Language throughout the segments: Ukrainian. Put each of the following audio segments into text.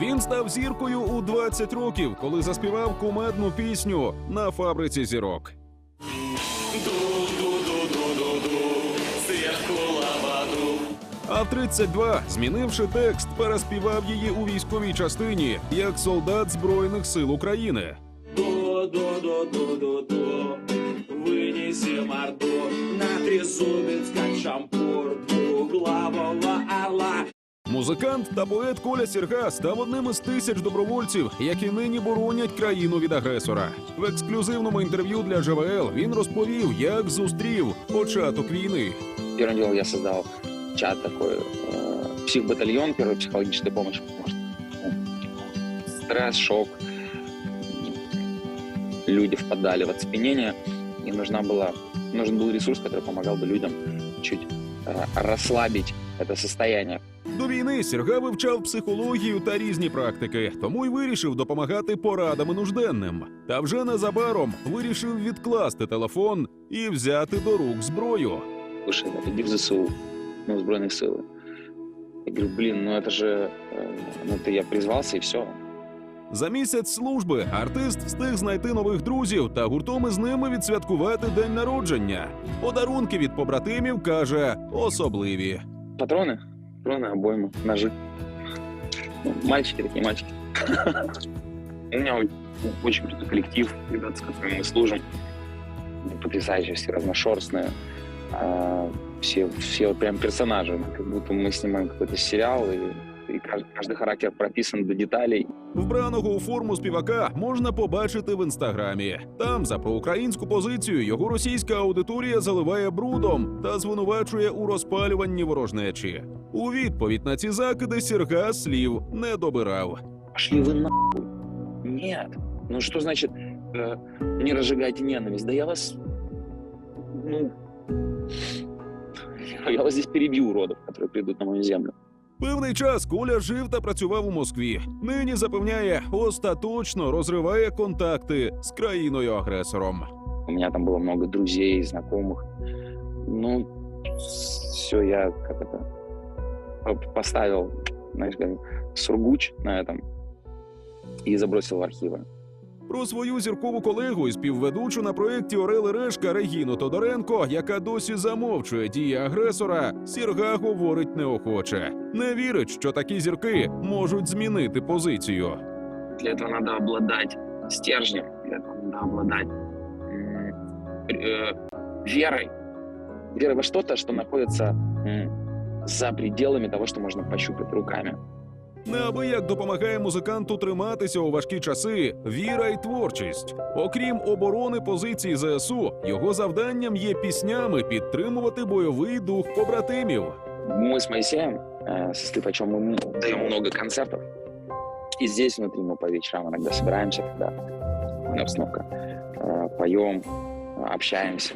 Він став зіркою у 20 років, коли заспівав кумедну пісню на фабриці зірок. А в 32, змінивши текст, переспівав її у військовій частині як солдат Збройних сил України. До-до-до-до-до-до Вынеси морду на трезубец, как шампур Музикант та поет Коля Сірга став одним із тисяч добровольців, які нині боронять країну від агресора. В ексклюзивному інтерв'ю для ЖВЛ він розповів, як зустрів початок війни. Первым делом я создал чат такой, э, психбатальон, первой психологической помощи, потому что ну, стресс, шок, люди впадали в оцепенение, и нужна была, нужен был ресурс, который помогал бы людям чуть э, расслабить это состояние. До війни Сірга вивчав психологію та різні практики, тому й вирішив допомагати порадами нужденним. Та вже незабаром вирішив відкласти телефон і взяти до рук зброю. Слушай, да, иди в ЗСУ, ну, в Збройные силы. Я говорю, блин, ну это же, э, ну ты, я призвался и все. За місяць служби артист встиг знайти нових друзів та гуртом із ними відсвяткувати день народження. Подарунки від побратимів каже особливі. Патроны, патроны, обоймы, ножи. Ну, мальчики такие, мальчики. У меня о- очень крутой коллектив, ребята, с которыми мы служим. Ну, Потрясающие, все разношерстные. А, Все, все вот прям персонажи, как будто мы снимаем какой-то сериал, и, и каждый, каждый характер прописан до деталей. Вбраного у форму співака можна побачити в інстаграмі. Там за проукраїнську позицію його російська аудиторія заливає брудом та звинувачує у розпалюванні ворожнечі. У відповідь на ці закиди Сірга слів не добирав. Пошли вы нахуй. Нет. Ну что значит э, не разжигайте ненависть? Да я вас... Ну... Я вас здесь перебью, уродов, которые придут на мою землю. Певний час Коля жив та працював у Москві. Нині запевняє, остаточно розриває контакти з країною-агресором. У меня там было много друзей, знакомых. Ну, все, я как это по- поставил, знаешь, как сургуч на этом и забросил в архивы. Про свою зіркову колегу і співведучу на проєкті Орели Решка Регіну Тодоренко, яка досі замовчує дії агресора, Сірга говорить неохоче. Не вірить, що такі зірки можуть змінити позицію. Для этого надо обладать стержнем, для этого надо обладать м, э, верой. Верой во что-то, что находится м, за пределами того, что можно пощупать руками. Неабияк допомагає музиканту триматися у важкі часи віра й творчість. Окрім оборони позицій ЗСУ, його завданням є піснями підтримувати бойовий дух побратимів. Мы с Моисеем, э, со Стыпачом, мы даем много концертов. И здесь внутри мы по вечерам иногда собираемся, когда обстановка, э, поем, э, общаемся.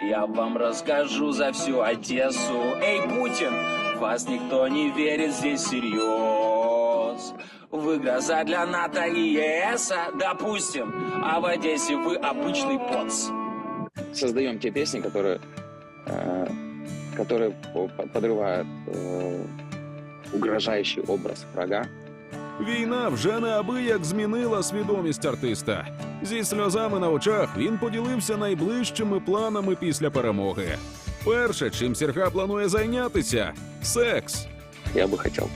Я вам расскажу за всю Одессу. Эй, Путин, вас никто не верит здесь всерьез. Вы гроза для НАТО и ЕС, допустим. А в Одессе вы обычный поц. Создаем те песни, которые, э, которые по- по- подрывают э, угрожающий образ врага. Війна вже неабияк змінила свідомість артиста. Зі сльозами на очах він поділився найближчими планами після перемоги. Перше, чим Сірга планує зайнятися секс. Я бы хотел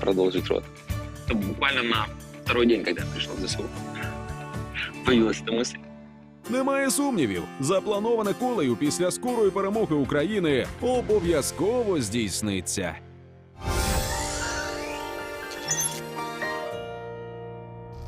продолжить род. Это буквально на второй день, когда я пришел в ЗСУ, появилась эта мысль. Немає сумнівів, заплановане колею після скорої перемоги України обов'язково здійсниться.